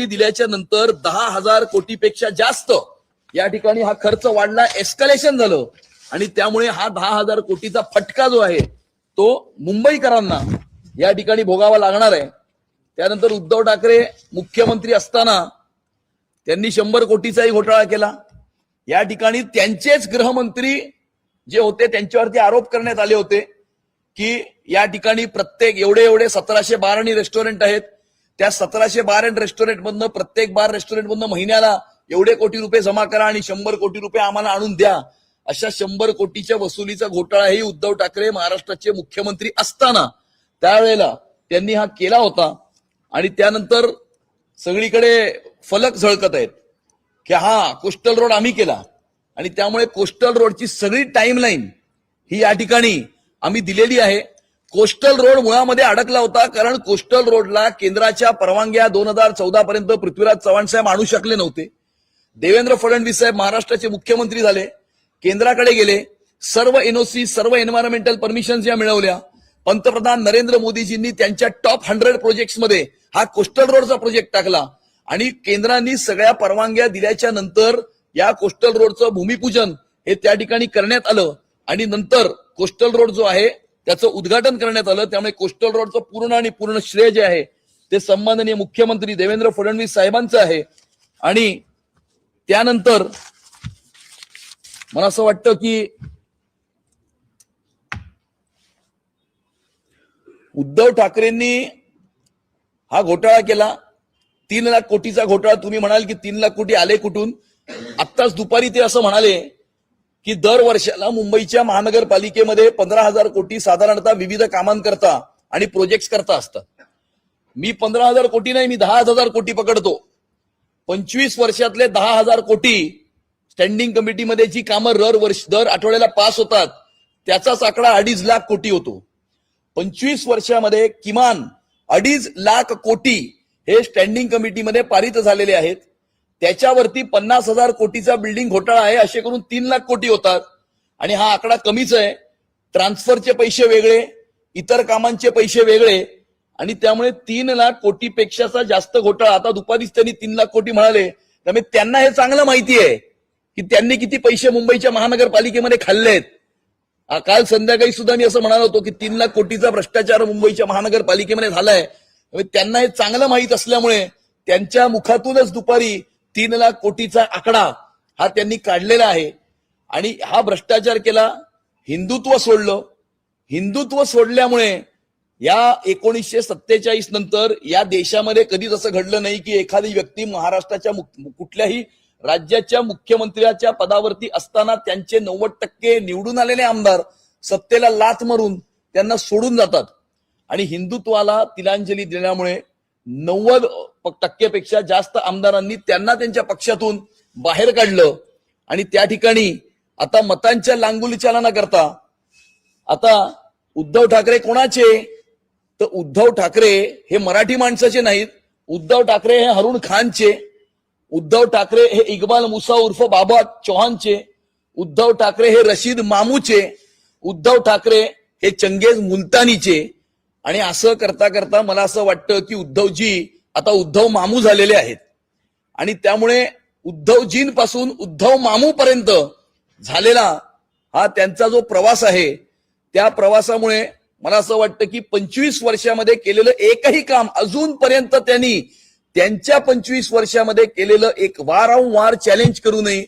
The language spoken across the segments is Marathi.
माहिती दिल्याच्या नंतर दहा हजार कोटीपेक्षा जास्त या ठिकाणी हा खर्च वाढला एस्कलेशन झालं. आणि त्यामुळे हा दहा हजार कोटीचा फटका जो आहे तो मुंबईकरांना या ठिकाणी भोगावा लागणार आहे. त्यानंतर उद्धव ठाकरे मुख्यमंत्री असताना त्यांनी शंभर कोटीचाही घोटाळा केला. या ठिकाणी त्यांचेच गृहमंत्री जे होते त्यांच्यावरती आरोप करण्यात आले होते की या ठिकाणी प्रत्येक एवढे एवढे सतराशे बाराणी रेस्टॉरंट आहेत. त्या सतराशे बार अँड रेस्टॉरंट मधनं प्रत्येक बार रेस्टॉरंट मधनं महिन्याला एवढे कोटी रुपये जमा करा आणि शंभर कोटी रुपये आम्हाला आणून द्या. अशा शंभर कोटीच्या वसुलीचा घोटाळाही उद्धव ठाकरे महाराष्ट्राचे मुख्यमंत्री असताना त्यावेळेला त्यांनी हा केला होता. आणि त्यानंतर सगळीकडे फलक झळकत आहेत. की हा कोस्टल रोड आम्ही केला. आणि त्यामुळे कोस्टल रोडची सगळी टाईमलाईन ही या ठिकाणी आम्ही दिलेली आहे. कोस्टल रोड मुळामध्ये अडकला होता कारण कोस्टल रोडला केंद्राच्या परवानग्या दोन हजार चौदा पर्यंत पृथ्वीराज चव्हाण साहेब आणू शकले नव्हते. देवेंद्र फडणवीस साहेब महाराष्ट्राचे मुख्यमंत्री झाले केंद्राकडे गेले सर्व एनओसी सर्व एन्व्हायरमेंटल परमिशन या मिळवल्या. पंतप्रधान नरेंद्र मोदीजींनी त्यांच्या टॉप हंड्रेड प्रोजेक्ट्समध्ये हा कोस्टल रोडचा प्रोजेक्ट टाकला. आणि केंद्रांनी सगळ्या परवानग्या दिल्याच्या नंतर या कोस्टल रोडचं भूमिपूजन हे त्या ठिकाणी करण्यात आलं. आणि नंतर कोस्टल रोड जो आहे त्याचं उद्घाटन करण्यात आलं. त्यामुळे कोस्टल रोडचं पूर्ण आणि पूर्ण श्रेय जे आहे ते सन्माननीय मुख्यमंत्री देवेंद्र फडणवीस साहेबांचं आहे. आणि त्यानंतर मला असं वाटतं की उद्धव ठाकरेंनी हा घोटाळा केला. तीन लाख कोटीचा घोटाळा तुम्ही म्हणाल की तीन लाख कोटी आले कुठून? आत्ताच दुपारी ते असं म्हणाले की दर वर्षाला मुंबईच्या महानगरपालिकेमध्ये पंधरा हजार कोटी साधारणतः विविध कामांकरता आणि प्रोजेक्ट करता असतात मी पंधरा हजार कोटी नाही मी दहा हजार कोटी पकडतो. पंचवीस वर्षातले दहा हजार कोटी स्टँडिंग कमिटीमध्ये जी कामं दर वर्ष दर आठवड्याला पास होतात त्याचाच आकडा अडीच लाख कोटी होतो. पंचवीस वर्षामध्ये किमान अडीच लाख कोटी हे स्टँडिंग कमिटीमध्ये पारित झालेले आहेत. त्याच्यावरती पन्नास हजार कोटीचा बिल्डिंग घोटाळा आहे असे करून तीन लाख कोटी होतात. आणि हा आकडा कमीच आहे. ट्रान्सफरचे पैसे वेगळे इतर कामांचे पैसे वेगळे आणि त्यामुळे तीन लाख कोटीपेक्षाचा जास्त घोटाळा. आता दुपारीच त्यांनी तीन लाख कोटी म्हणाले. त्यामुळे त्यांना हे चांगलं माहिती आहे की त्यांनी किती पैसे मुंबईच्या महानगरपालिकेमध्ये खाल्लेत आहेत. काल संध्याकाळी सुद्धा मी असं म्हणालो होतो की तीन लाख कोटीचा भ्रष्टाचार मुंबईच्या महानगरपालिकेमध्ये झालाय. त्यांना हे चांगलं माहीत असल्यामुळे त्यांच्या मुखातूनच दुपारी तीन लाख कोटीचा आकडा हा त्यांनी काढलेला आहे. आणि हा भ्रष्टाचार केला हिंदुत्व सोडलं. हिंदुत्व सोडल्यामुळे या एकोणीसशे सत्तेचाळीस नंतर या देशामध्ये कधीच असं घडलं नाही की एखादी व्यक्ती महाराष्ट्राच्या कुठल्याही राज्याच्या मुख्यमंत्र्याच्या पदावरती असताना त्यांचे नव्वद टक्के निवडून आलेले आमदार सत्तेला लाथ मारून त्यांना सोडून जातात. आणि हिंदुत्वाला तिलांजली दिल्यामुळे नव्वद टक्केपेक्षा जास्त आमदारांनी त्यांना त्यांच्या पक्षातून बाहेर काढलं. आणि त्या ठिकाणी आता मतांच्या लांगुली चालना करता आता उद्धव ठाकरे कोणाचे? तर उद्धव ठाकरे हे मराठी माणसाचे नाहीत. उद्धव ठाकरे हे हरुण खानचे. उद्धव ठाकरे हे इक्बाल मुसा उर्फ बाबा चौहानचे. उद्धव ठाकरे हे रशीद मामूचे. उद्धव ठाकरे हे चंगेज मुलतानीचे. आणि असं करता करता मला असं वाटतं की उद्धवजी आता उद्धव मामू झालेले आहेत. आणि त्यामुळे उद्धवजींपासून उद्धव मामू पर्यंत झालेला हा त्यांचा जो प्रवास आहे त्या प्रवासामुळे मला असं वाटतं की पंचवीस वर्षामध्ये केलेलं एकही काम अजूनपर्यंत त्यांनी त्यांच्या पंचवीस वर्षामध्ये केलेलं एक वारंवार चॅलेंज करू नये.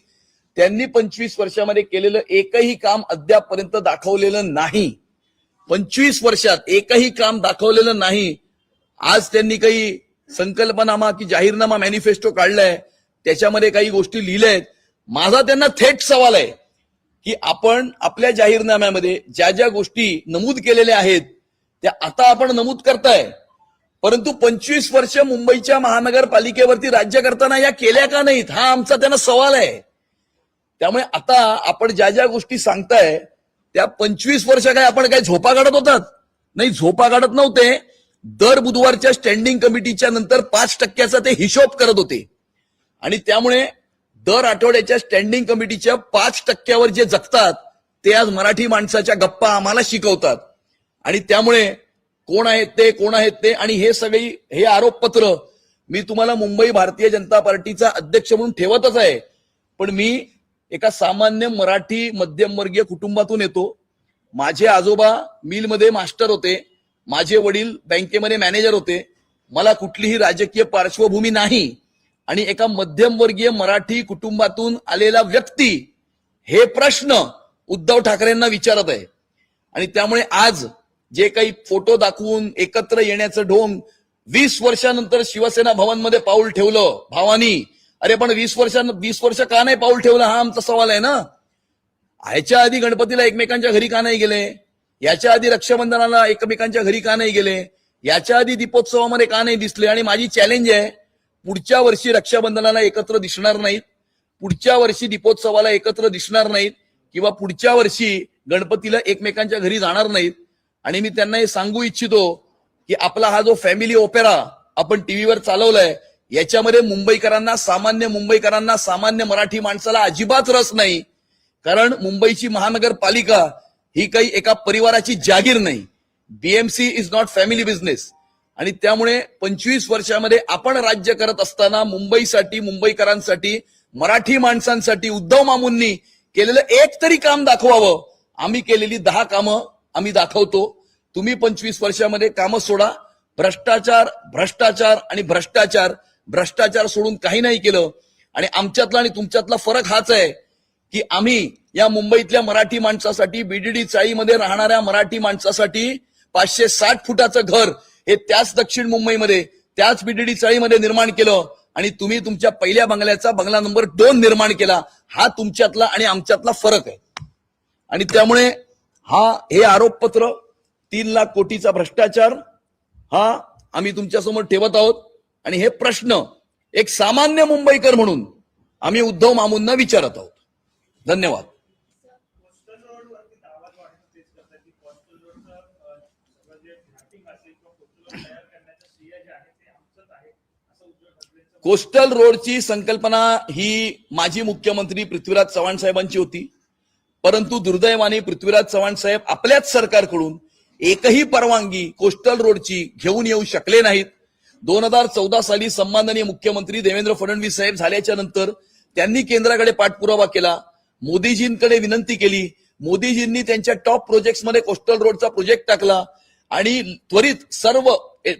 त्यांनी पंचवीस वर्षामध्ये केलेलं एकही काम अद्यापपर्यंत दाखवलेलं नाही. पंचवीस वर्षात एकही काम दाखवलेलं नाही. आज त्यांनी काही संकल्पनामा की जाहीरनामा मॅनिफेस्टो काढलाय. त्याच्यामध्ये काही गोष्टी लिहिल्या आहेत माझा त्यांना थेट सवाल आहे की आपण आपल्या जाहीरनाम्यामध्ये ज्या ज्या गोष्टी नमूद केलेल्या आहेत त्या आता आपण नमूद करताय. परंतु पंचवीस वर्ष मुंबईच्या महानगरपालिकेवरती राज्य करताना या केल्या का नाहीत? हा आमचा त्यांना सवाल आहे. त्यामुळे आता आपण ज्या ज्या गोष्टी सांगताय त्या पंचवीस वर्ष काय आपण काय झोपा काढत होतात? नाही झोपा काढत नव्हते. दर बुधवारच्या स्टँडिंग कमिटीच्या नंतर पाच टक्क्याचा ते हिशोब करत होते. आणि त्यामुळे दर आठवड्याच्या स्टँडिंग कमिटीच्या पाच टक्क्यावर जे जगतात ते आज मराठी माणसाच्या गप्पा आम्हाला शिकवतात. आणि त्यामुळे कोण आहेत ते कोण आहेत ते आणि हे सगळी हे आरोपपत्र मी तुम्हाला मुंबई भारतीय जनता पार्टीचा अध्यक्ष म्हणून ठेवतच आहे. पण मी एका सामान्य मराठी मध्यमवर्गीय कुटुंबातून येतो. माझे आजोबा मिलमध्ये मास्टर होते. माझे वडील बँकेमध्ये मॅनेजर होते. मला कुठलीही राजकीय पार्श्वभूमी नाही. आणि एका मध्यमवर्गीय मराठी कुटुंबातून आलेला व्यक्ती हे प्रश्न उद्धव ठाकरेंना विचारत आहे. आणि त्यामुळे आज जे काही फोटो दाखवून एकत्र येण्याचं ढोंग वीस वर्षानंतर शिवसेना भवनमध्ये पाऊल ठेवलं भावानी अरे पण वीस वर्षां वीस वर्ष का नाही पाऊल ठेवलं? हा आमचा सवाल आहे ना. ह्याच्या आधी गणपतीला एकमेकांच्या घरी का नाही गेले? याच्या आधी रक्षाबंधनाला एकमेकांच्या घरी का नाही गेले? याच्या आधी दीपोत्सवामध्ये का नाही दिसले? आणि माझी चॅलेंज आहे पुढच्या वर्षी रक्षाबंधनाला एकत्र दिसणार नाहीत पुढच्या वर्षी दीपोत्सवाला एकत्र दिसणार नाहीत किंवा पुढच्या वर्षी गणपतीला एकमेकांच्या घरी जाणार नाहीत. आणि मी त्यांना हे सांगू इच्छितो की आपला हा जो फॅमिली ओपेरा आपण टीव्हीवर चालवलाय याच्यामध्ये मुंबईकरांना सामान्य मुंबईकरांना सामान्य मराठी माणसाला अजिबात रस नाही. कारण मुंबईची महानगरपालिका ही काही एका परिवाराची जागीर नाही. BMC is not family business आणि त्यामुळे पंचवीस वर्षामध्ये आपण राज्य करत असताना मुंबईसाठी मुंबईकरांसाठी मराठी माणसांसाठी उद्धव मामूंनी केलेलं एक तरी काम दाखवावं. आम्ही केलेली दहा कामं आम्ही दाखवतो. तुम्ही पंचवीस वर्षामध्ये कामं सोडा. भ्रष्टाचार भ्रष्टाचार आणि भ्रष्टाचार भ्रष्टाचार सोडून काही नाही केलं. आणि आमच्यातला आणि तुमच्यातला फरक हाच आहे की आम्ही या मुंबईतल्या मराठी माणसासाठी बीडीडी चाळीमध्ये राहणाऱ्या मराठी माणसासाठी पाचशे साठ फुटाचं घर हे त्याच दक्षिण मुंबईमध्ये त्याच बीडीडी चाळीमध्ये निर्माण केलं. आणि तुम्ही तुमच्या पहिल्या बंगल्याचा बंगला नंबर दोन निर्माण केला. हा तुमच्यातला आणि आमच्यातला फरक आहे. आणि त्यामुळे हा हे आरोपपत्र तीन लाख कोटीचा भ्रष्टाचार हा आम्ही तुमच्यासमोर ठेवत आहोत. आणि हे प्रश्न एक सामान्य मुंबईकर म्हणून आम्ही उद्धव मामूंना विचारत आहोत. धन्यवाद. कोस्टल रोडची संकल्पना ही माजी मुख्यमंत्री पृथ्वीराज चव्हाण साहेबांची होती. परंतु दुर्दैवाने पृथ्वीराज चव्हाण साहेब आपल्याच सरकारकडून एकही परवानगी कोस्टल रोडची घेऊन येऊ शकले नाहीत. दोन हजार चौदा साली सन्माननीय मुख्यमंत्री देवेंद्र फडणवीस साहेब झाल्याच्यानंतर त्यांनी केंद्राकडे पाठपुरावा केला. मोदीजींकडे विनंती केली. मोदीजींनी त्यांच्या टॉप प्रोजेक्ट्समध्ये कोस्टल रोडचा प्रोजेक्ट टाकला आणि त्वरित सर्व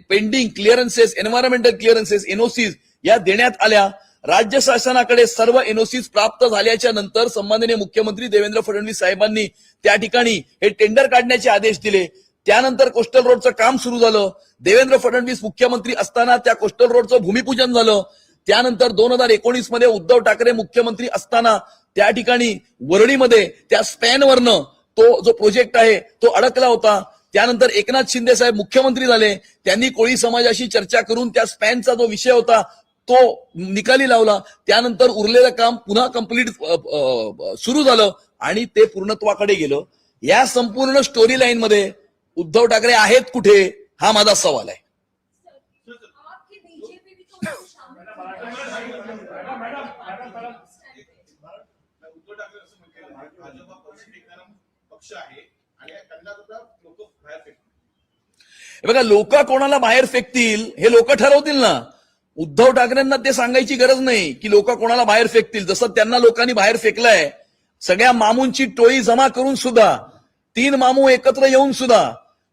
pending clearances environmental clearances NOCs या देण्यात आल्या. राज्य शासनाकडे सर्व एनओसीज प्राप्त झाल्याच्यानंतर सन्माननीय मुख्यमंत्री देवेंद्र फडणवीस साहेबांनी त्या ठिकाणी हे टेंडर काढण्याचे आदेश दिले. त्यानंतर कोस्टल रोडचं काम सुरू झालं. देवेंद्र फडणवीस मुख्यमंत्री असताना त्या कोस्टल रोडचं भूमिपूजन झालं. त्यानंतर दोन हजार एकोणीसमध्ये उद्धव ठाकरे मुख्यमंत्री असताना त्या ठिकाणी वरळीमध्ये त्या स्पॅनवरनं तो जो प्रोजेक्ट आहे तो अडकला होता. त्यानंतर एकनाथ शिंदे साहेब मुख्यमंत्री झाले. त्यांनी कोळी समाजाशी चर्चा करून त्या स्पॅनचा जो विषय होता तो निकाली लावला. त्यानंतर उरलेलं काम पुन्हा कंप्लीट सुरू झालं आणि ते पूर्णत्वाकडे गेलं. या संपूर्ण स्टोरी लाईन मध्ये उद्धव ठाकरे आहेत कुठे? हा माझा सवाल आहे. बघा लोक कोणाला बाहेर फेकतील हे लोक ठरवतील ना. उद्धव ठाकरेंना ते सांगायची गरज नाही की लोक कोणाला बाहेर फेकतील. जसं त्यांना लोकांनी बाहेर फेकलंय सगळ्या मामूंची टोळी जमा करून सुद्धा तीन मामू एकत्र येऊन सुद्धा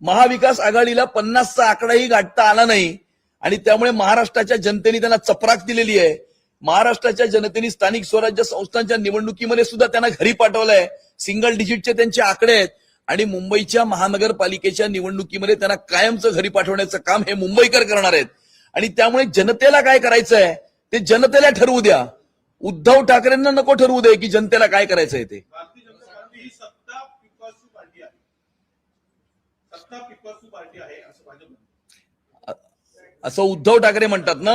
महाविकास आघाडीला पन्नासचा आकडाही गाठता आला नाही. आणि त्यामुळे महाराष्ट्राच्या जनतेने त्यांना चपराक दिलेली आहे. महाराष्ट्राच्या जनतेने स्थानिक स्वराज्य संस्थांच्या निवडणुकीमध्ये सुद्धा त्यांना घरी पाठवलंय. सिंगल डिजिटचे त्यांचे आकडे आहेत. आणि मुंबईच्या महानगरपालिकेच्या निवडणुकीमध्ये त्यांना कायमचं घरी पाठवण्याचं काम हे मुंबईकर करणार आहेत. आणि त्यामुळे जनतेला काय करायचं आहे ते जनतेला ठरवू द्या. उद्धव ठाकरेंना नको ठरवू दे की जनतेला काय करायचंय ते भारतीय जनता पार्टी ही सत्ता पिपासू पार्टी आहे सत्ता पीपल्स पार्टी आहे असं भाजप असं उद्धव ठाकरे म्हणतात ना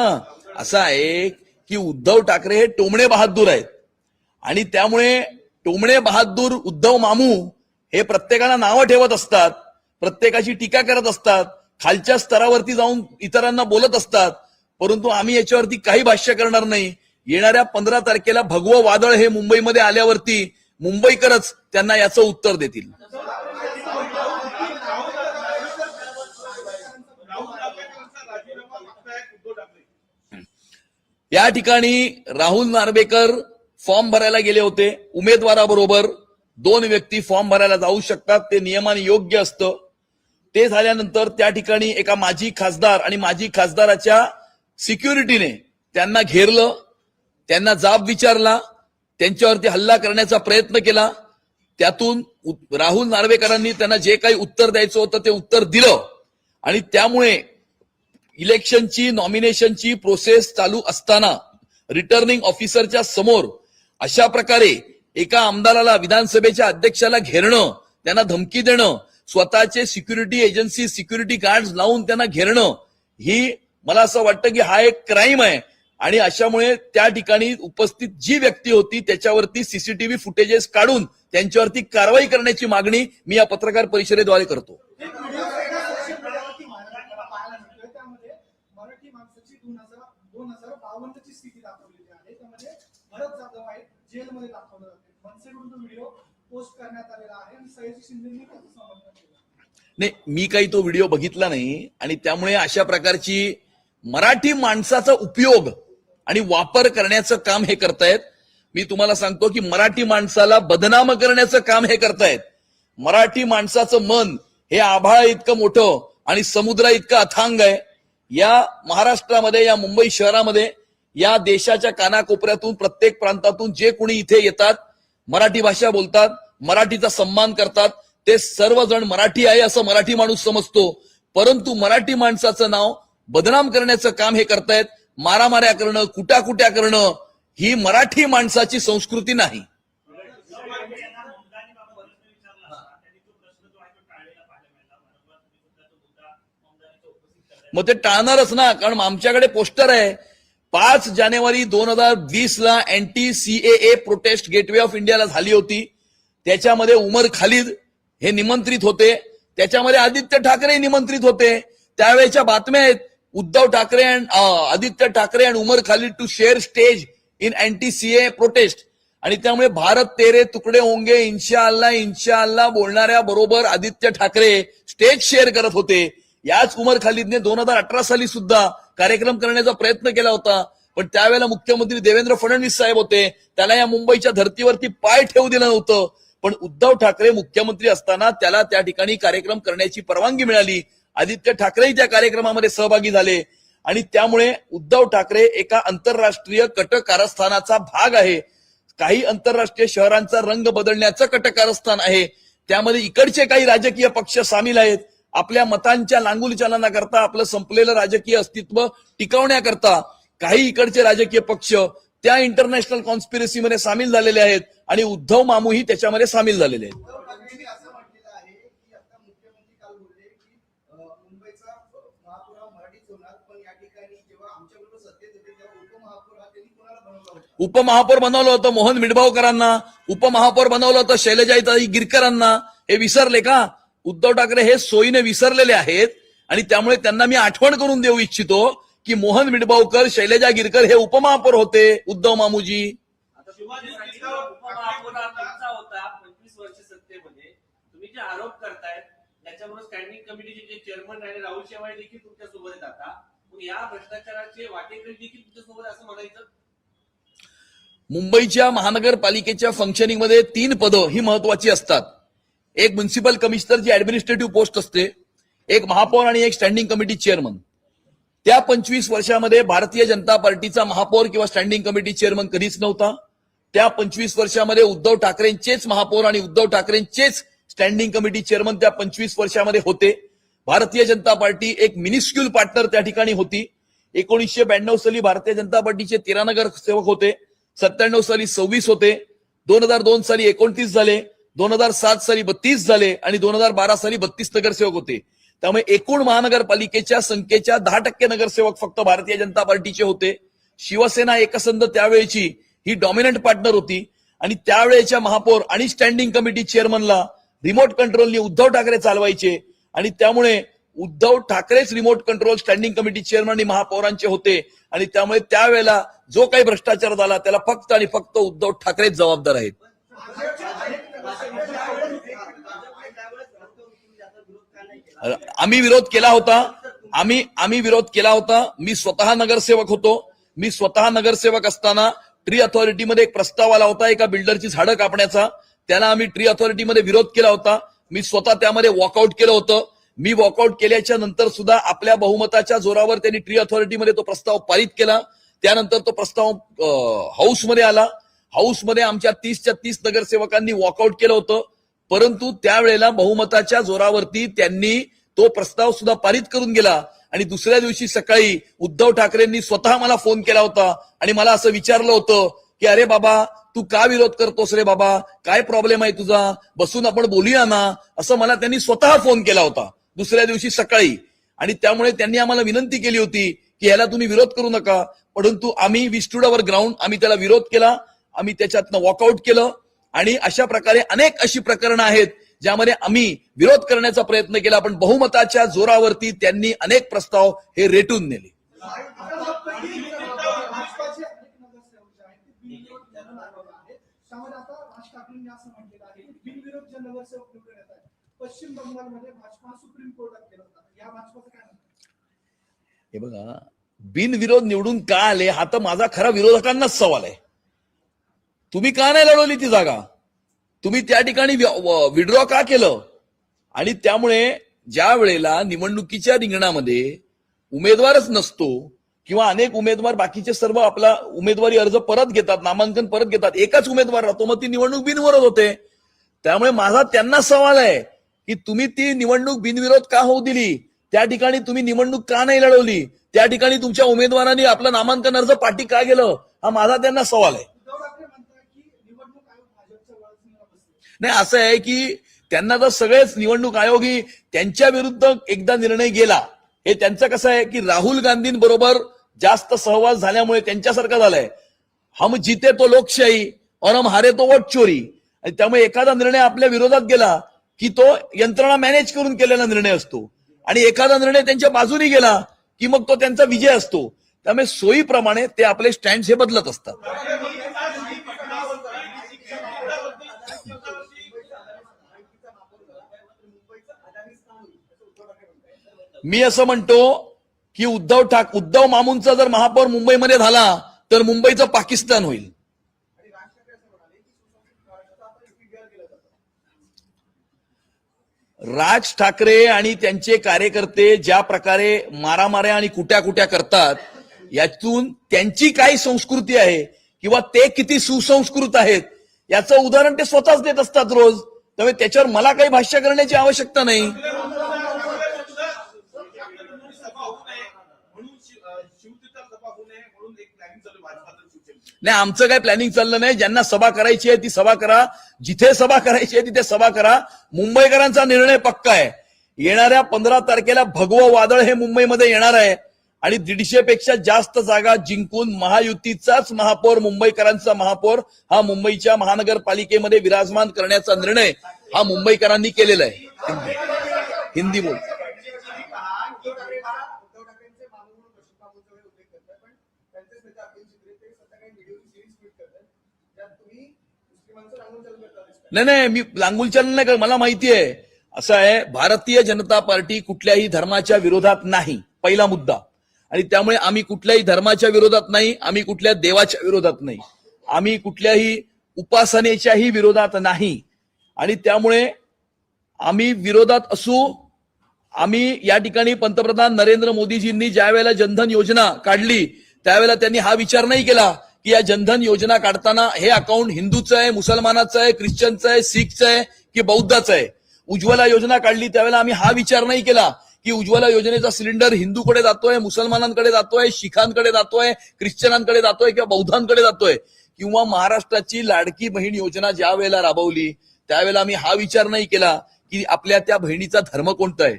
असं आहे की उद्धव ठाकरे हे टोमणे बहादूर आहेत. आणि त्यामुळे टोमणे बहादूर उद्धव मामू हे प्रत्येकाला नावं ठेवत असतात प्रत्येकाची टीका करत असतात खालच्या स्तरावरती जाऊन इतरांना बोलत असतात परंतु आम्ही याच्यावरती काही भाष्य करणार नाही. येणाऱ्या पंधरा तारखेला भगवं वादळ हे मुंबईमध्ये आल्यावरती मुंबईकरच त्यांना याचं उत्तर देतील राहुल ठाकरेंचा राजीनामा मागतायत उद्धव ठाकरे या ठिकाणी राहुल नार्वेकर फॉर्म भरायला गेले होते. उमेदवाराबरोबर दोन व्यक्ती फॉर्म भरायला जाऊ शकतात. ते नियमाने योग्य असतं. ते झाल्यानंतर त्या ठिकाणी एका माजी खासदार आणि माजी खासदाराच्या सिक्युरिटीने त्यांना घेरलं. त्यांना जाब विचारला. त्यांच्यावरती हल्ला करण्याचा प्रयत्न केला. त्यातून राहुल नार्वेकरांनी त्यांना जे काही उत्तर द्यायचं होतं ते उत्तर दिलं. आणि त्यामुळे इलेक्शनची नॉमिनेशनची प्रोसेस चालू असताना रिटर्निंग ऑफिसरच्या समोर अशा प्रकारे एका आमदाराला विधानसभेच्या अध्यक्षाला घेरणं त्यांना धमकी देणं स्वतःचे सिक्युरिटी एजन्सी सिक्युरिटी गार्ड लावून त्यांना घेरणं ही मला असं वाटतं की हा एक क्राईम आहे. आणि अशामुळे त्या ठिकाणी उपस्थित जी व्यक्ती होती त्याच्यावरती सीसीटीव्ही फुटेजेस काढून त्यांच्यावरती कारवाई करण्याची मागणी मी या पत्रकार परिषदेद्वारे करतो एक व्हिडिओ एका सोशल मीडियावरती महाराष्ट्राला पाहायला मिळतोय त्यामध्ये मराठी माणसाची दोन हजार दोन हजार बावन्नची स्थिती दाखवलेली आहे त्यामध्ये भरत जाधव आहेत जेलमध्ये दाखवलं जाते. मनसेकडून तो व्हिडिओ पोस्ट करण्यात आलेला आहे आणि सयाजी शिंदेनी त्याचं समर्थन केलं. नाही मी काही तो व्हिडिओ बघितला नाही आणि त्यामुळे अशा प्रकारची मराठी माणसाचा उपयोग आणि वापर करण्याचं काम हे करतायत. मी तुम्हाला सांगतो की मराठी माणसाला बदनाम करण्याचं काम हे करतायत. मराठी माणसाचं मन हे आभाळ इतकं मोठं आणि समुद्रा इतकं अथांग आहे. या महाराष्ट्रामध्ये या मुंबई शहरामध्ये या देशाच्या कानाकोपऱ्यातून प्रत्येक प्रांतातून जे कोणी इथे येतात मराठी भाषा बोलतात मराठीचा सन्मान करतात ते सर्वजण मराठी आहे असं मराठी माणूस समजतो. परंतु मराठी माणसाचं नाव बदनाम करण्याचं काम हे करतायत मारामाऱ्या करणं कुटाकुट्या करणं ही मराठी माणसाची संस्कृती नाही. मग ते टाळणारच ना कारण आमच्याकडे पोस्टर आहे पाच जानेवारी दोन हजार वीस ला anti CAA protest gateway of इंडियाला झाली होती. त्याच्यामध्ये उमर खालिद हे निमंत्रित होते. त्याच्यामध्ये आदित्य ठाकरे निमंत्रित होते. त्यावेळेच्या बातम्या आहेत. Uddhav Thackeray and Aaditya Thackeray and Umar Khalid to share stage in anti CAA protest आणि त्यामुळे भारत तेरे तुकडे होंगे इन्शा अल्ला इन्शा अल्ला बोलणाऱ्या बरोबर आदित्य ठाकरे स्टेज शेअर करत होते. याच उमर खालिदने दोन हजार अठरा साली सुद्धा कार्यक्रम करण्याचा प्रयत्न केला होता. पण त्यावेळेला मुख्यमंत्री देवेंद्र फडणवीस साहेब होते. त्याला या मुंबईच्या धर्तीवरती पाय ठेवू दिलं नव्हतं. पण उद्धव ठाकरे मुख्यमंत्री असताना त्याला त्या ठिकाणी कार्यक्रम करण्याची परवानगी मिळाली. आदित्य ठाकरेही त्या कार्यक्रमामध्ये सहभागी झाले. आणि त्यामुळे उद्धव ठाकरे एका आंतरराष्ट्रीय कट कारस्थानाचा भाग आहे. काही आंतरराष्ट्रीय शहरांचा रंग बदलण्याचं कट कारस्थान आहे. त्यामध्ये इकडचे काही राजकीय पक्ष सामील आहेत. आपल्या मतांच्या लांगुलचालनाकरता आपलं संपलेलं राजकीय अस्तित्व टिकवण्याकरता काही इकडचे राजकीय पक्ष त्या इंटरनॅशनल कॉन्स्पिरसीमध्ये सामील झालेले आहेत आणि उद्धव मामूही त्याच्यामध्ये सामील झालेले आहेत. उपमहापौर हा बनवला होता? मोहन मिडबावकरांना उपमहापौर बनवलं होतं शैलजाईताई गिरकरांना. हे विसरले का? उद्धव ठाकरे हे सोयीने विसरलेले आहेत आणि त्यामुळे त्यांना मी आठवण करून देऊ इच्छितो की मोहन मिडबावकर शैलजा गिरकर हे उपमहापौर होते उद्धव मामूजी. आता तुम्हाला सांगितलं उपमहापौर तुमचा होता? पंचवीस वर्ष सत्तेमध्ये. तुम्ही जे आरोप करतायत त्याच्याबरोबर स्टँडिंग कमिटीचे जे चेअरमन राहिले राहुल शेवाळे देखील तुमच्यासोबत आहेत आता. मग या भ्रष्टाचाराचे वाटेकरी देखील तुमच्यासोबत असं म्हणायचं? मुंबईच्या महानगरपालिकेच्या फंक्शनिंगमध्ये तीन पदं ही महत्वाची असतात. एक म्युन्सिपल कमिशनरची ऍडमिनिस्ट्रेटिव्ह पोस्ट असते एक महापौर आणि एक स्टँडिंग कमिटी चेअरमन त्या पंचवीस वर्षामध्ये भारतीय जनता पार्टीचा महापौर किंवा स्टँडिंग कमिटी चेअरमन कधीच नव्हता. त्या पंचवीस वर्षामध्ये उद्धव ठाकरेंचेच महापौर आणि उद्धव ठाकरेंचेच स्टँडिंग कमिटी चेअरमन त्या पंचवीस वर्षामध्ये होते. भारतीय जनता पार्टी एक मिनिस्क्युल पार्टनर त्या ठिकाणी होती. एकोणीसशे ब्याण्णव साली भारतीय जनता पार्टीचे तेरा नगर सेवक होते. सत्त्याण्णव साली सव्वीस होते. दोन हजार दोन साली एकोणतीस झाले. दोन हजार सात साली बत्तीस झाले आणि दोन हजार बारा साली बत्तीस नगरसेवक होते. त्यामुळे एकूण महानगरपालिकेच्या संख्येच्या दहा टक्के नगरसेवक फक्त भारतीय जनता पार्टीचे होते. शिवसेना एकसंध त्यावेळेची ही डॉमिनंट पार्टनर होती. आणि त्यावेळेच्या महापौर आणि स्टँडिंग कमिटी चेअरमनला रिमोट कंट्रोलनी उद्धव ठाकरे चालवायचे. आणि त्यामुळे Uddhav ठाकरेच remote control standing committee chairman आणि महापौरांचे होते. आणि त्यामुळे त्यावेळेला जो काही भ्रष्टाचार झाला त्याला फक्त आणि फक्त उद्धव ठाकरेच जबाबदार आहेत. आम्ही विरोध केला होता. आम्ही आम्ही विरोध केला होता. मी स्वतः नगरसेवक होतो. मी स्वतः नगरसेवक असताना ट्री अथॉरिटीमध्ये एक प्रस्ताव आला होता एका बिल्डरची झाडं कापण्याचा. त्याला आम्ही ट्री अथॉरिटीमध्ये विरोध केला होता. मी स्वतः त्यामध्ये वॉकआउट केलं होतं. मी वॉकआउट केल्याच्यानंतर सुद्धा आपल्या बहुमताच्या जोरावर त्यांनी ट्री अथॉरिटीमध्ये तो प्रस्ताव पारित केला. त्यानंतर तो प्रस्ताव अं, हाऊसमध्ये आला. हाऊसमध्ये आमच्या तीसच्या तीस नगरसेवकांनी वॉकआउट केलं होतं. परंतु त्यावेळेला बहुमताच्या जोरावरती त्यांनी तो प्रस्ताव सुद्धा पारित करून गेला. आणि दुसऱ्या दिवशी सकाळी उद्धव ठाकरेंनी स्वतः मला फोन केला होता आणि मला असं विचारलं होतं की अरे बाबा तू का विरोध करतोस रे बाबा? काय प्रॉब्लेम आहे तुझा? बसून आपण बोलूया ना? असं मला त्यांनी स्वतः फोन केला होता दुसऱ्या दिवशी सकाळी. आणि त्यामुळे त्यांनी आम्हाला विनंती केली होती की याला तुम्ही विरोध करू नका. परंतु आम्ही विस्टुडावर ग्राउंड आम्ही त्याला विरोध केला. आम्ही त्याच्यातनं वॉकआउट केलं. आणि अशा प्रकारे अनेक अशी प्रकरणं आहेत ज्यामध्ये आम्ही विरोध करण्याचा प्रयत्न केला पण बहुमताच्या जोरावरती त्यांनी अनेक प्रस्ताव हे रेटून नेले. हे बघा बिनविरोध निवडून का आले? हा तर माझा खरा विरोधकांनाच सवाल आहे. तुम्ही का नाही लढवली ती जागा? तुम्ही त्या ठिकाणी विड्रॉ का केलं? आणि त्यामुळे ज्या वेळेला निवडणुकीच्या रिंगणामध्ये उमेदवारच नसतो किंवा अनेक उमेदवार बाकीचे सर्व आपला उमेदवारी अर्ज परत घेतात नामांकन परत घेतात एकाच उमेदवार राहतो मग ती निवडणूक बिनविरोध होते. त्यामुळे माझा त्यांना सवाल आहे की तुम्ही ती निवडणूक बिनविरोध का होऊ दिली? त्या ठिकाणी तुम्ही निवडणूक का नाही लढवली? त्या ठिकाणी तुमच्या उमेदवारांनी आपलं नामांकन अर्ज पाठी का गेलं हा माझा त्यांना सवाल आहे उद्धव ठाकरे म्हणतात की निवडणूक आयोग भाजपच्या वळसणीला बसले नाही असं आहे की त्यांना तर सगळेच निवडणूक आयोगी त्यांच्या विरुद्ध एकदा निर्णय गेला हे त्यांचं कसं आहे की राहुल गांधींबरोबर जास्त सहवास झाल्यामुळे त्यांच्यासारखं झालंय. हम जिते तो लोकशाही और हम हारे तो वोट चोरी. आणि त्यामुळे एखादा निर्णय आपल्या विरोधात गेला की तो यंत्रणा मॅनेज करून केलेला निर्णय असतो. आणि एखादा निर्णय त्यांच्या बाजूने गेला की मग तो त्यांचा विजय असतो. त्यामुळे सोयीप्रमाणे ते आपले स्टँड हे बदलत असतात. मी असं म्हणतो की उद्धव ठाक उद्धव मामूंचा जर महापौर मुंबईमध्ये झाला तर मुंबईचं पाकिस्तान होईल. राज ठाकरे आणि त्यांचे कार्यकर्ते ज्या प्रकारे मारामाऱ्या आणि कुट्या कुट्या करतात यातून त्यांची काय संस्कृती आहे किंवा ते किती सुसंस्कृत आहेत याचं उदाहरण ते स्वतःच देत असतात रोज. त्यामुळे त्याच्यावर मला काही भाष्य करण्याची आवश्यकता नाही सभा होऊ नये म्हणून शि- अं, शिवतीर्थात सभा होऊ नये म्हणून एक प्लॅनिंग चालू आहे भाजपाचं शिवसेनेचं नाही आमचं काय प्लॅनिंग चाललं नाही. ज्यांना सभा करायची आहे ती सभा करा. जिथे सभा करायची आहे तिथे सभा करा. मुंबईकरांचा निर्णय पक्का आहे. येणाऱ्या पंधरा तारखेला भगवं वादळ हे मुंबईमध्ये येणार आहे. आणि दीडशे पेक्षा जास्त जागा जिंकून महायुतीचाच महापौर मुंबईकरांचा महापौर हा मुंबईच्या महानगरपालिकेमध्ये विराजमान करण्याचा निर्णय हा मुंबईकरांनी केलेला आहे. हिंदी बोल उद्धव ठाकरे हा उद्धव ठाकरेंचे मामू म्हणून रशीद मामूंचा वेळी उल्लेख करतात पण त्यांचेच नेते अखिल चित्रे ते स्वतः काही व्हिडिओ सिरीज ट्विट करतात त्यात तुम्ही मुस्लिमांचं रांगोळ चालू करता दिसतात नाही नाही मी लांगुलचंद नाही करत. मला माहिती आहे. असं आहे भारतीय जनता पार्टी कुठल्याही धर्माच्या विरोधात नाही पहिला मुद्दा. आणि त्यामुळे आम्ही कुठल्याही धर्माच्या विरोधात नाही आम्ही कुठल्या देवाच्या विरोधात नाही. आम्ही कुठल्याही उपासनेच्याही विरोधात नाही. आणि त्यामुळे आम्ही विरोधात असू आम्ही या ठिकाणी पंतप्रधान नरेंद्र मोदीजींनी ज्या वेळेला जनधन योजना काढली त्यावेळेला त्यांनी हा विचार नाही केला की या जनधन योजना काढताना हे अकाउंट हिंदूचं आहे मुसलमानाचं आहे ख्रिश्चनचं आहे सिखचं आहे की बौद्धाचं आहे? उज्ज्वला योजना काढली त्यावेळेला आम्ही हा विचार नाही केला की उज्ज्वला योजनेचा सिलेंडर हिंदूकडे जातोय मुसलमानांकडे जातोय शिखांकडे जातोय ख्रिश्चनांकडे जातोय किंवा बौद्धांकडे जातोय किंवा महाराष्ट्राची लाडकी बहीण योजना ज्या वेळेला राबवली त्यावेळेला आम्ही हा विचार नाही केला की आपल्या त्या बहिणीचा धर्म कोणता आहे?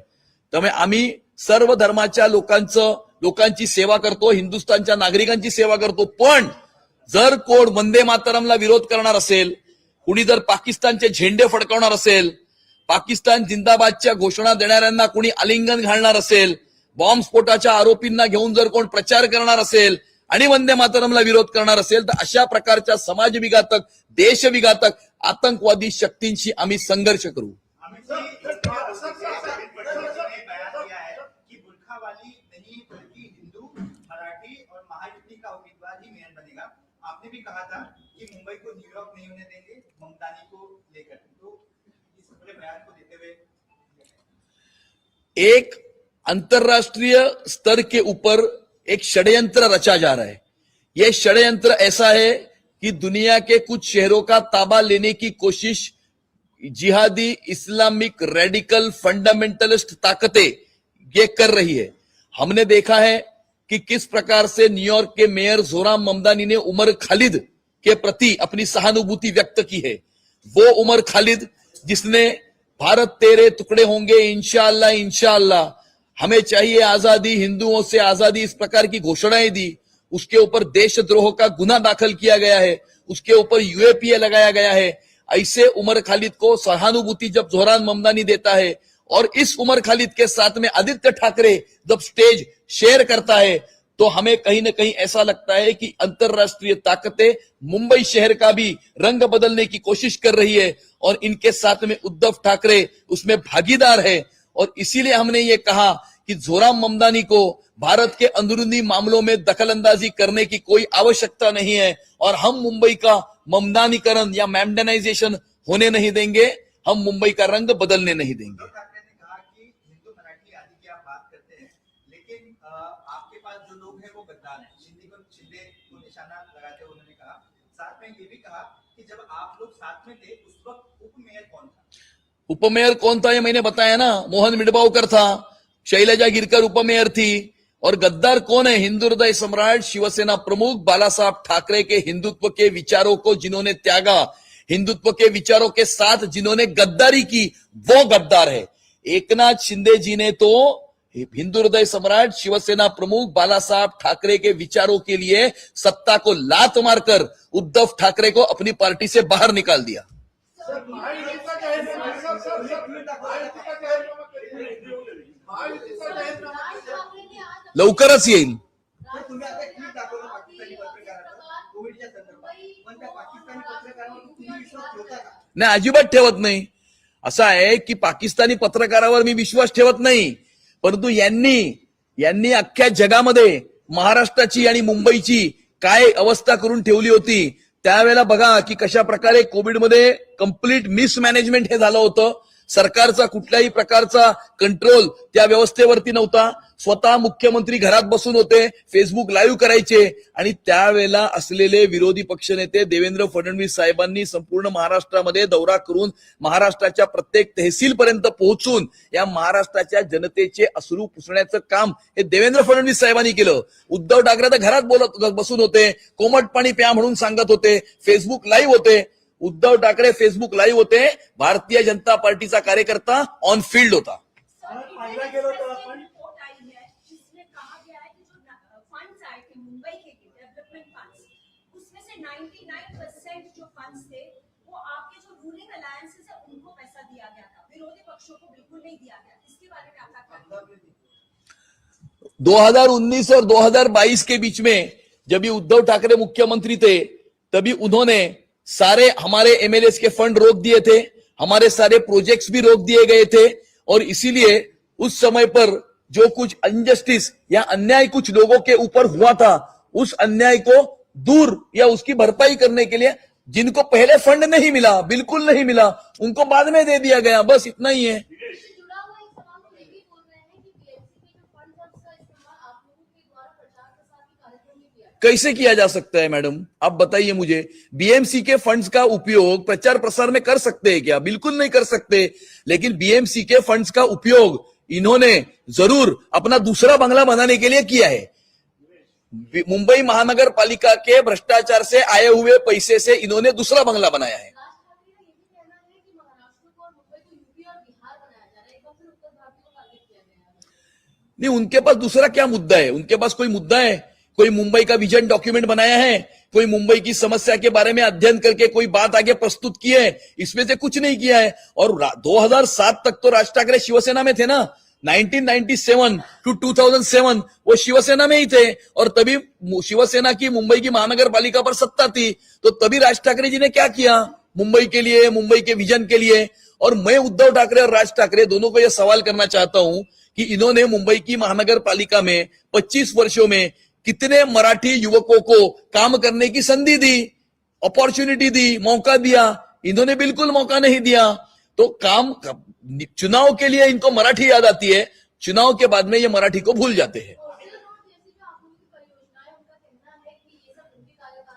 त्यामुळे आम्ही सर्व धर्माच्या लोकांचं लोकांची सेवा करतो हिंदुस्थानच्या नागरिकांची सेवा करतो पण जर कोण वंदे मातरमला विरोध करणार असेल कुणी जर पाकिस्तानचे झेंडे फडकवणार असेल पाकिस्तान जिंदाबादच्या घोषणा देणाऱ्यांना कुणी आलिंगन घालणार असेल बॉम्बस्फोटाच्या आरोपींना घेऊन जर कोण प्रचार करणार असेल आणि वंदे मातरमला विरोध करणार असेल तर अशा प्रकारच्या समाजविघातक देशविघातक आतंकवादी शक्तींशी आम्ही संघर्ष करू. एक अंतरराष्ट्रीय स्तर के ऊपर एक षड्यंत्र रचा जा रहा है। यह षड्यंत्र ऐसा है कि दुनिया के कुछ शहरों का ताबा लेने की कोशिश, जिहादी, इस्लामिक, रेडिकल, फंडामेंटलिस्ट ताकतें ये कर रही है। हमने देखा है कि किस प्रकार से न्यूयॉर्क के मेयर जोराम ममदानी ने उमर खालिद के प्रति अपनी सहानुभूति व्यक्त की है। वो उमर खालिद जिसने भारत तेरे टुकड़े होंगे, इंशाअल्लाह इंशाअल्लाह। हमें चाहिए आज़ादी, हिंदुओं से आज़ादी, इस प्रकार की घोषणाएँ दी। उसके ऊपर देशद्रोह का गुना दाखिल किया गया है। उसके ऊपर यूएपीए लगाया गया है। ऐसे उमर खालिद को सहानुभूति जब जोहरान ममदानी देता है और इस उमर खालिद के साथ में आदित्य ठाकरे जब स्टेज शेयर करता है तो हमें कहीं ना कहीं ऐसा लगता है कि अंतरराष्ट्रीय ताकतें मुंबई शहर का भी रंग बदलने की कोशिश कर रही है। और इनके साथ में उद्धव ठाकरे उसमें भागीदार है। और इसीलिए हमने ये कहा कि जोराम ममदानी को भारत के अंदरूनी मामलों में दखलंदाजी करने की कोई आवश्यकता नहीं है और हम मुंबई का ममदानीकरण या मैमडनाइजेशन होने नहीं देंगे, हम मुंबई का रंग बदलने नहीं देंगे। जो लोग हैं वो गद्दार हैं। को निशाना लगाते हुए उन्होंने कहा। साथ में ये भी कहा कि जब आप लोग साथ में थे, उस वक्त उप मेयर कौन था? उपमेयर कौन था ये मैंने बताया ना? मोहन मिडबावकर था, शैलजा गिरकर उपमेयर थी। और गद्दार कौन है? हिंदू हृदय सम्राट, शिवसेना प्रमुख बाला साहब ठाकरे के हिंदुत्व के विचारों को जिन्होंने त्यागा, हिंदुत्व के विचारों के साथ जिन्होंने गद्दारी की, वो गद्दार है। एकनाथ शिंदे जी ने तो हिंदू हृदय सम्राट शिवसेना प्रमुख बाला साहब ठाकरे के विचारों के लिए सत्ता को लात मारकर उद्धव ठाकरे को अपनी पार्टी से बाहर निकाल दिया। सर महायुतीचा जाहीरनामा सर सर सर महायुतीचा जाहीरनामा कधी महायुतीचा जाहीरनामा राज कधी? ठाकरे ने आज लवकरच येईल। तर तुम्ही आता क्लिप दाखवलं पाकिस्तानी पत्रकारांना कोविडच्या संदर्भात पण त्या पाकिस्तानी पत्रकारांवर तुम्ही विश्वास ठेवता का नाही अजिबात ठेवत नाही. असं आहे की पाकिस्तानी पत्रकारावर मी विश्वास ठेवत नाही. परंतु यांनी यांनी अख्ख्या जगामध्ये महाराष्ट्राची आणि मुंबईची काय अवस्था करून ठेवली होती त्यावेळेला बघा की कशा प्रकारे कोविडमध्ये कंप्लीट मिसमॅनेजमेंट हे झालं होतं. सरकारचा कुठल्याही प्रकारचा कंट्रोल त्या व्यवस्थेवरती नव्हता. स्वतः मुख्यमंत्री घरात बसून होते फेसबुक लाईव्ह करायचे आणि त्यावेळेला असलेले विरोधी पक्षनेते देवेंद्र फडणवीस साहेबांनी संपूर्ण महाराष्ट्रामध्ये दौरा करून महाराष्ट्राच्या प्रत्येक तहसील पर्यंत पोहोचून या महाराष्ट्राच्या जनतेचे अश्रू पुसण्याचं काम हे देवेंद्र फडणवीस साहेबांनी केलं. उद्धव ठाकरे तर घरात बोलत बसून होते कोमट पाणी प्या म्हणून सांगत होते फेसबुक लाईव्ह होते. उद्धव ठाकरे फेसबुक लाईव्ह होते भारतीय जनता पार्टीचा कार्यकर्ता ऑन फील्ड होता. से 99 परसेंट जो फंड्स थे, वो आपके जो रूलिंग है, उनको पैसा दिया गया था। विरोधी पक्षों को बिल्कुल नहीं दिया गया। इसके बारे में आपका क्या 2019 और 2022 के बीच में जब ये उद्धव ठाकरे मुख्यमंत्री थे, तभी उन्होंने सारे हमारे एमएलए के फंड रोक दिए थे, हमारे सारे प्रोजेक्ट्स भी रोक दिए गए थे, और इसीलिए उस समय पर जो कुछ अनजस्टिस या अन्याय कुछ लोगों के ऊपर हुआ था, उस अन्याय को दूर या उसकी भरपाई करने के लिए जिनको पहले फंड नहीं मिला, बिल्कुल नहीं मिला, उनको बाद में दे दिया गया, बस इतना ही है। कैसे किया जा सकता है मैडम? आप बताइए मुझे। बीएमसी के फंड्स का उपयोग प्रचार प्रसार में कर सकते हैं क्या? बिल्कुल नहीं कर सकते। लेकिन बीएमसी के फंड्स का उपयोग इन्होंने ज़रूर अपना दूसरा बंगला बनाने के लिए किया है। मुंबई महानगर पालिका के भ्रष्टाचार से आए हुए पैसे से इन्होंने दूसरा बंगला बनाया है। नहीं, उनके पास दूसरा क्या मुद्दा है? उनके पास कोई मुद्दा है? कोई मुंबई का विजन डॉक्यूमेंट बनाया है? कोई मुंबई की समस्या के बारे में अध्ययन करके कोई बात आगे प्रस्तुत की है? इसमें से कुछ नहीं किया है। और रा- 2007 तक तो राज ठाकरे शिवसेना में थे ना? 1997 टू 2007 वो शिवसेना में ही थे और तभी शिवसेना की मुंबई की महानगर पालिका पर सत्ता थी। तो तभी राज ठाकरे जी ने क्या किया? मुंबई के लिए, मुंबई के विजन के लिए। और मैं उद्धव ठाकरे और राज ठाकरे दोनों को यह सवाल करना चाहता हूँ कि इन्होंने मुंबई की महानगर पालिका में 25 वर्षों में कितने मराठी युवकों को काम करने की संधि दी अपॉर्चुनिटी दी, मौका दिया? इन्होंने बिल्कुल मौका नहीं दिया। तो काम चुनाव के लिए इनको मराठी याद आती है चुनाव के बाद में ये मराठी को भूल जाते हैं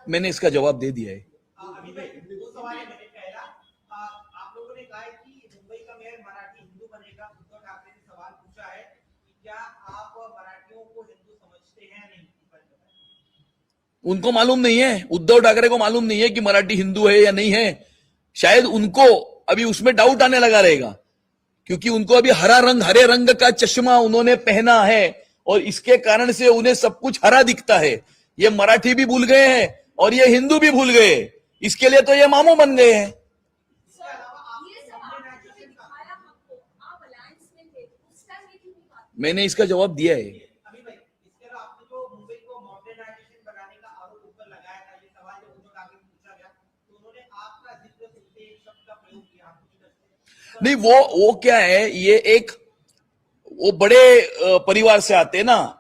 मैंने इसका जवाब दे दिया है अभी भाई दो सवाल है मेरे पहला आ, आप लोगों ने कहा है कि मुंबई का मेयर मराठी हिंदू बनेगा उद्धव ठाकरे ने सवाल पूछा है कि क्या आप मराठियों को हिंदू समझते हैं या नहीं इस बारे में बताएं। उनको मालूम नहीं है उद्धव ठाकरे को मालूम नहीं है कि मराठी हिंदू है या नहीं है शायद उनको अभी उसमें डाउट आने लगा रहेगा। क्योंकि उनको अभी हरा रंग, हरे रंग का चश्मा उन्होंने पहना है और इसके कारण से उन्हें सब कुछ हरा दिखता है। ये मराठी भी भूल गए हैं और ये हिंदू भी भूल गए। इसके लिए तो ये मामू बन गए हैं। मैंने इसका जवाब दिया है अभी भाई इसके अलावा आपने जो मुंबई को मॉडर्नाइजेशन बनाने का आरोप ऊपर लगाया था ये सवाल जब उद्धव ठाकरे से पूछा गया तो उन्होंने आपका ज़िक्र सुनते एक शब्द का प्रयोग किया आप कुछ करते नहीं, वो वो क्या है, ये एक, वो बड़े परिवार से आते ना।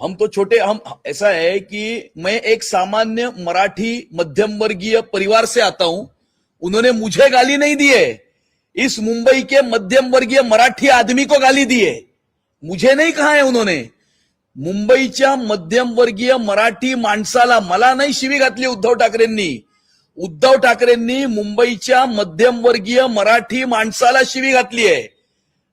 हम तो छोटे, हम, ऐसा है कि मैं एक सामान्य मराठी मध्यम वर्गीय परिवार से आता हूँ। उन्होंने मुझे गाली नहीं दी है। इस मुंबई के मध्यम वर्गीय मराठी आदमी को गाली दी है। मुझे नहीं कहा है उन्होंने। मुंबईच्या मध्यम वर्गीय मराठी माणसाला मला नाही शिवी घातली उद्धव ठाकरेंनी। उद्धव ठाकरेंनी मुंबईच्या मध्यमवर्गीय मराठी माणसाला शिवी घातली आहे.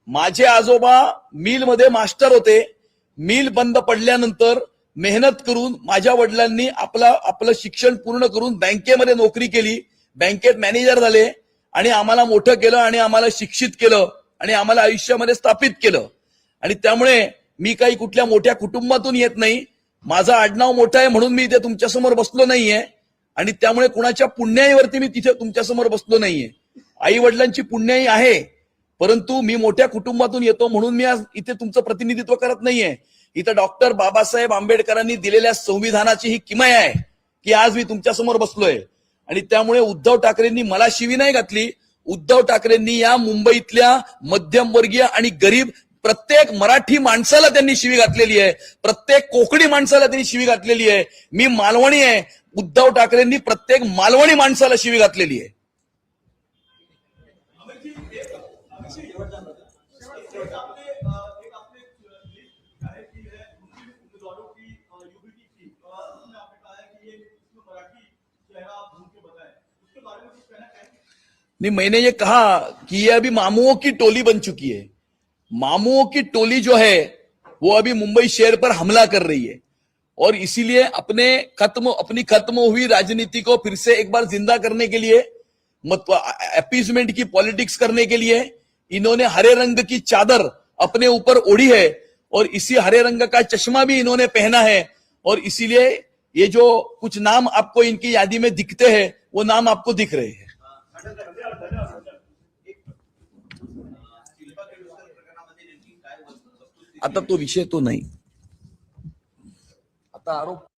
माझे आजोबा मिलमध्ये मास्टर होते. मिल बंद पडल्यानंतर मेहनत करून माझ्या वडिलांनी आपला आपलं शिक्षण पूर्ण करून बँकेमध्ये नोकरी केली. बँकेत मॅनेजर झाले आणि आम्हाला मोठं केलं आणि आम्हाला शिक्षित केलं आणि आम्हाला आयुष्यामध्ये स्थापित केलं. आणि त्यामुळे मी काही कुठल्या मोठ्या कुटुंबातून येत नाही. माझं आडनाव मोठं आहे म्हणून मी इथे तुमच्यासमोर बसलो नाहीये. आणि त्यामुळे कुणाच्या पुण्याईवरती मी तिथे तुमच्यासमोर बसलो नाहीये. आई वडिलांची पुण्याई आहे परंतु मी मोठ्या कुटुंबातून येतो म्हणून मी आज इथे तुमचं प्रतिनिधित्व करत नाहीये. इथं डॉक्टर बाबासाहेब आंबेडकरांनी दिलेल्या संविधानाची ही किमया आहे की आज मी तुमच्यासमोर बसलोय. आणि त्यामुळे उद्धव ठाकरेंनी मला शिवी नाही घातली. उद्धव ठाकरेंनी या मुंबईतल्या मध्यमवर्गीय आणि गरीब प्रत्येक मराठी माणसाला त्यांनी शिवी घातलेली आहे. प्रत्येक कोकणी माणसाला त्यांनी शिवी घातलेली आहे. मी मालवणी आहे. उद्धव ठाकरेंनी प्रत्येक मालवणी माणसाला शिवी घातलेली आहे. एक आपने एक आपने लिस्ट है कि है मुस्लिम उम्मीदवारों की यूबीटी की उसमें आपने कहा है कि ये इसमें मराठी चेहरा आप ढूंढ के बताएं उसके बारे में कुछ कहना चाहेंगे नहीं मैंने ये कहा कि ये अभी मामुओं की टोली बन चुकी है। मामुओं की टोली जो है वो अभी मुंबई शहर पर हमला कर रही है। और इसीलिए अपने खत्म, अपनी खत्म हुई राजनीति को फिर से एक बार ज़िंदा करने के लिए अपीजमेंट की पॉलिटिक्स करने के लिए इन्होंने हरे रंग की चादर अपने ऊपर ओढ़ी है और इसी हरे रंग का चश्मा भी इन्होंने पहना है और इसीलिए ये जो कुछ नाम आपको इनकी यादी में दिखते हैं, वो नाम आपको दिख रहे हैं। आता तो विषय तो नाही। आता आरोप